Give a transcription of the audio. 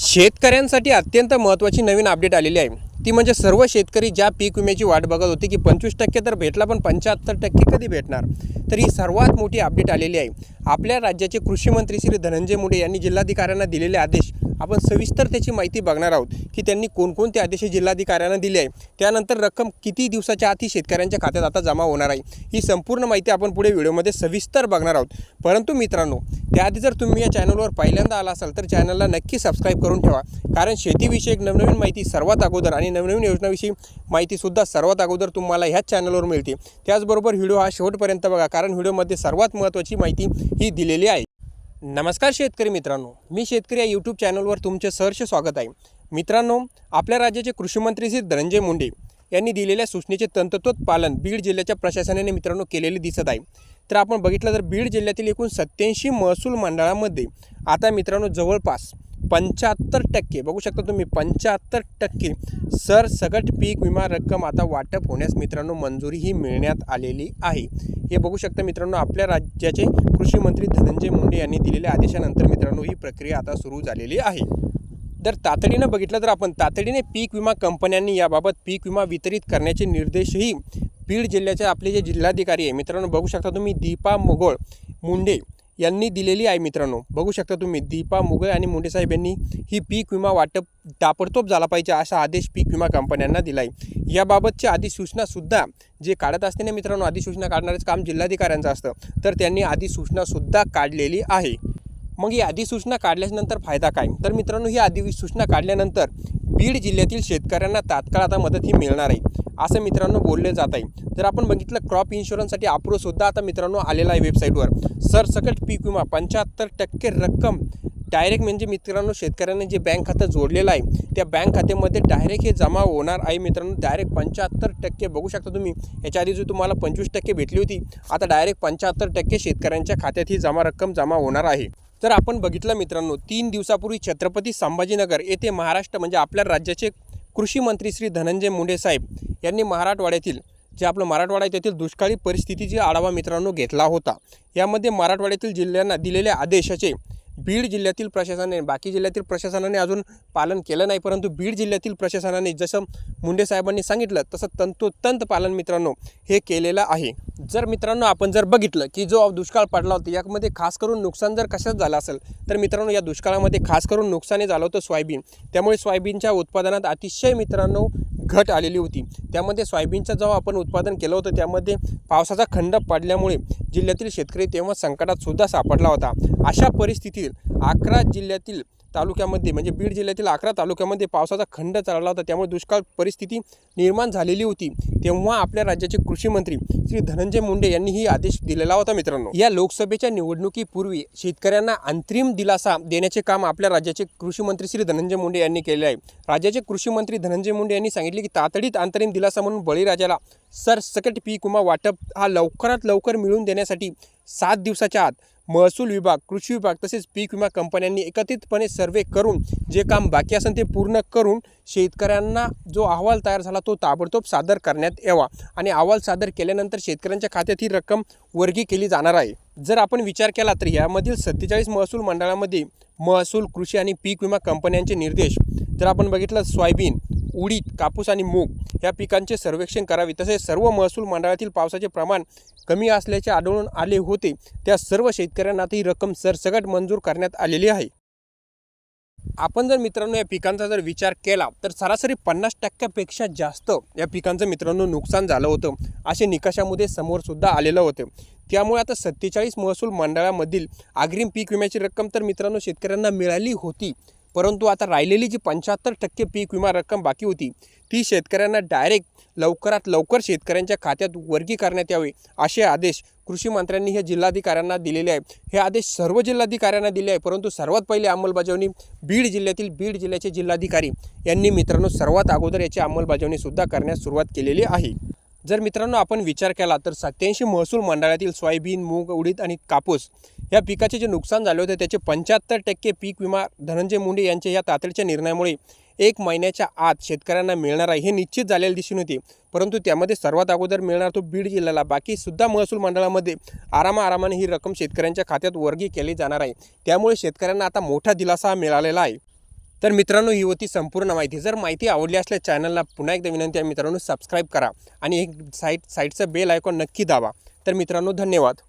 शेतकऱ्यांसाठी अत्यंत महत्त्वाची नवीन अपडेट आलेली आहे. ती म्हणजे सर्व शेतकरी ज्या पीक विम्याची वाट बघत होती की पंचवीस टक्के तर भेटला पण पंच्याहत्तर टक्के कधी भेटणार? तर ही सर्वात मोठी अपडेट आलेली आहे. आपल्या राज्याचे कृषी मंत्री श्री धनंजय मुंडे यांनी जिल्हाधिकाऱ्यांना दिलेले आदेश आपण सविस्तर त्याची माहिती बघणार आहोत की त्यांनी कोणकोणते आदेश जिल्हाधिकाऱ्यांना दिले आहे. त्यानंतर रक्कम किती दिवसाच्या आत ही शेतकऱ्यांच्या खात्यात आता जमा होणार आहे. ही संपूर्ण माहिती आपण पुढे व्हिडिओमध्ये सविस्तर बघणार आहोत. परंतु मित्रांनो त्याआधी जर तुम्ही या चॅनलवर पहिल्यांदा आला असाल तर चॅनलला नक्की सबस्क्राईब करून ठेवा. कारण शेतीविषयक नवनवीन माहिती सर्वात अगोदर आणि नवनवीन योजनाविषयी माहितीसुद्धा सर्वात अगोदर तुम्हाला ह्याच चॅनलवर मिळते. त्याचबरोबर व्हिडिओ हा शेवटपर्यंत बघा कारण व्हिडिओमध्ये सर्वात महत्त्वाची माहिती ही दिलेली आहे. नमस्कार शेतकरी मित्रांनो मी शेतकरी या यूट्यूब चॅनलवर तुमचे सहर्ष स्वागत आहे. मित्रांनो आपल्या राज्याचे कृषीमंत्री श्री धनंजय मुंडे यांनी दिलेल्या सूचनेचे तंतोतत पालन बीड जिल्ह्याच्या प्रशासनाने मित्रांनो केलेले दिसत आहे. तर आपण बघितलं तर बीड जिल्ह्यातील एकूण सत्याऐंशी महसूल मंडळामध्ये आता मित्रांनो जवळपास पंच्याहत्तर टक्के बघू शकता तुम्ही पंच्याहत्तर टक्के सरसकट पीक विमा रक्कम आता वाटप होण्यास मित्रांनो मंजुरी ही मिळण्यात आलेली आहे. हे बघू शकता मित्रांनो आपल्या राज्याचे कृषी मंत्री धनंजय मुंडे यांनी दिलेल्या आदेशानंतर मित्रांनो ही प्रक्रिया आता सुरू झालेली आहे. जर तातडीनं बघितलं तर आपण तातडीने पीक विमा कंपन्यांनी याबाबत पीक विमा वितरित करण्याचे निर्देशही बीड जिल्ह्याचे आपले जे जिल्हाधिकारी आहे मित्रांनो बघू शकता तुम्ही दीपा मोगोळ मुंडे यांनी दिलेली आहे मित्रांनो. बघू शकता तुम्ही दीपा मुगळ आणि मुंडेसाहेब यांनी ही पीक विमा वाटप ताबडतोब झाला पाहिजे असा आदेश पीक विमा कंपन्यांना दिला आहे याबाबतची अधिसूचनासुद्धा जे काढत असते ना मित्रांनो अधिसूचना काढणारेच काम जिल्हाधिकाऱ्यांचं असतं. तर त्यांनी अधिसूचनासुद्धा काढलेली आहे. मग ही अधिसूचना काढल्यानंतर फायदा काय? तर मित्रांनो ही अधिसूचना काढल्यानंतर बीड जिल्ह्यातील शेतकऱ्यांना तात्काळ आता मदत ही मिळणार आहे. असं मित्रांनो बोलले जात आहे. जर आपण बघितलं क्रॉप इन्शुरन्ससाठी अप्रूव्हसुद्धा आता मित्रांनो आलेला आहे वेबसाईटवर सरसकट पीक विमा पंच्याहत्तर टक्के रक्कम डायरेक्ट म्हणजे मित्रांनो शेतकऱ्यांनी जे बँक खातं जोडलेलं आहे त्या बँक खात्यामध्ये डायरेक्ट हे जमा होणार आहे मित्रांनो. डायरेक्ट पंच्याहत्तर टक्के बघू शकता तुम्ही. याच्या आधी जो तुम्हाला पंचवीस टक्के भेटली होती. आता डायरेक्ट पंच्याहत्तर टक्के शेतकऱ्यांच्या खात्यात ही जमा रक्कम जमा होणार आहे. तर आपण बघितलं मित्रांनो तीन दिवसापूर्वी छत्रपती संभाजीनगर येथे महाराष्ट्र म्हणजे आपल्या राज्याचे कृषी मंत्री श्री धनंजय मुंडे साहेब यांनी मराठवाड्यातील जे आपलं मराठवाडा तेथील दुष्काळी परिस्थितीचा आढावा मित्रांनो घेतला होता. यामध्ये मराठवाड्यातील जिल्ह्यांना दिलेल्या आदेशाचे बीड जिल्ह्यातील प्रशासनाने बाकी जिल्ह्यातील प्रशासनाने अजून पालन केलं नाही परंतु बीड जिल्ह्यातील प्रशासनाने जसं मुंडे साहेबांनी सांगितलं तसं तंतोतंत पालन मित्रांनो हे केलेलं आहे. जर मित्रांनो आपण जर बघितलं की जो दुष्काळ पडला होता यामध्ये खास करून नुकसान जर कशाच झालं असेल तर मित्रांनो या दुष्काळामध्ये खास करून नुकसाने झालं होतं सोयाबीन. त्यामुळे सोयाबीनच्या उत्पादनात अतिशय मित्रांनो घट आलेली होती. त्यामध्ये सोयाबीनचं जेव्हा आपण उत्पादन केलं होतं. त्यामध्ये पावसाचा खंड पडल्यामुळे जिल्ह्यातील शेतकरी तेव्हा संकटात सुद्धा सापडला होता. अशा परिस्थितीत अकरा जिल्ह्यातील तालुक्यामध्ये म्हणजे बीड जिल्ह्यातील अकरा तालुक्यामध्ये पावसाचा खंड चालला होता. त्यामुळे दुष्काळ परिस्थिती निर्माण झालेली होती. तेव्हा आपल्या राज्याचे कृषी मंत्री श्री धनंजय मुंडे यांनी ही आदेश दिलेला होता मित्रांनो. या लोकसभेच्या निवडणुकीपूर्वी शेतकऱ्यांना अंतरिम दिलासा देण्याचे काम आपल्या राज्याचे कृषी मंत्री श्री धनंजय मुंडे यांनी केले आहे. राज्याचे कृषी मंत्री धनंजय मुंडे यांनी सांगितले की तातडीत अंतरिम दिलासा म्हणून बळीराजाला सरसकट पीक विमा वाटप हा लवकरात लवकर मिळवून देण्यासाठी सात दिवसाच्या आत महसूल विभाग कृषी विभाग तसेच पीक विमा कंपन्यांनी एकत्रितपणे सर्वे करून जे काम बाकी असेल ते पूर्ण करून शेतकऱ्यांना जो अहवाल तयार झाला तो ताबडतोब सादर करण्यात यावा आणि अहवाल सादर केल्यानंतर शेतकऱ्यांच्या खात्यात ही रक्कम वर्गी केली जाणार आहे. जर आपण विचार केला तर यामधील सत्तेचाळीस महसूल मंडळामध्ये महसूल कृषी आणि पीक विमा कंपन्यांचे निर्देश. जर आपण बघितलं सोयाबीन उडीद कापूस आणि मूग या पिकांचे सर्वेक्षण करावे. तसेच सर्व महसूल मंडळातील पावसाचे प्रमाण कमी असल्याचे आढळून आले होते. त्या सर्व शेतकऱ्यांना ती रक्कम सरसकट मंजूर करण्यात आलेली आहे. आपण जर मित्रांनो या पिकांचा जर विचार केला तर सरासरी पन्नास टक्क्यापेक्षा जास्त या पिकांचं मित्रांनो नुकसान झालं होतं. असे निकषामध्ये समोरसुद्धा आलेलं होतं. त्यामुळे आता सत्तेचाळीस महसूल मंडळामधील अग्रिम पीक विम्याची रक्कम तर मित्रांनो शेतकऱ्यांना मिळाली होती. परंतु आता राहिलेली जी पंच्याहत्तर टक्के पीक विमा रक्कम बाकी होती ती शेतकऱ्यांना डायरेक्ट लवकरात लवकर शेतकऱ्यांच्या खात्यात वर्गी करण्यात यावे असे आदेश कृषी मंत्र्यांनी हे जिल्हाधिकाऱ्यांना दिलेले आहे हे आदेश सर्व जिल्हाधिकाऱ्यांना दिले आहे परंतु सर्वात पहिले अंमलबजावणी बीड जिल्ह्यातील बीड जिल्ह्याचे जिल्हाधिकारी यांनी मित्रांनो सर्वात अगोदर याची अंमलबजावणीसुद्धा करण्यास सुरुवात केलेली आहे. जर मित्रांनो आपण विचार केला तर सत्याऐंशी महसूल मंडळातील सोयाबीन मूग उडीद आणि कापूस या पिकाचे जे नुकसान झाले होते त्याचे पंच्याहत्तर टक्के पीक विमा धनंजय मुंडे यांच्या या तातडीच्या निर्णयामुळे एक महिन्याच्या आत शेतकऱ्यांना मिळणार आहे. हे निश्चित झालेले दिसून होते. परंतु त्यामध्ये सर्वात अगोदर मिळणार तो बीड जिल्ह्याला. बाकीसुद्धा महसूल मंडळामध्ये आरामाआरामाने ही रक्कम शेतकऱ्यांच्या खात्यात वर्गी केली जाणार आहे. त्यामुळे शेतकऱ्यांना आता मोठा दिलासा मिळालेला आहे. तर मित्रांनो ही होती संपूर्ण माहिती. जर माहिती आवडली असल्यास चॅनलला पुन्हा एकदा विनंती आहे मित्रांनो सबस्क्राईब करा आणि एक साईट साईटचं बेल आयकॉन नक्की दावा तर मित्रांनो धन्यवाद.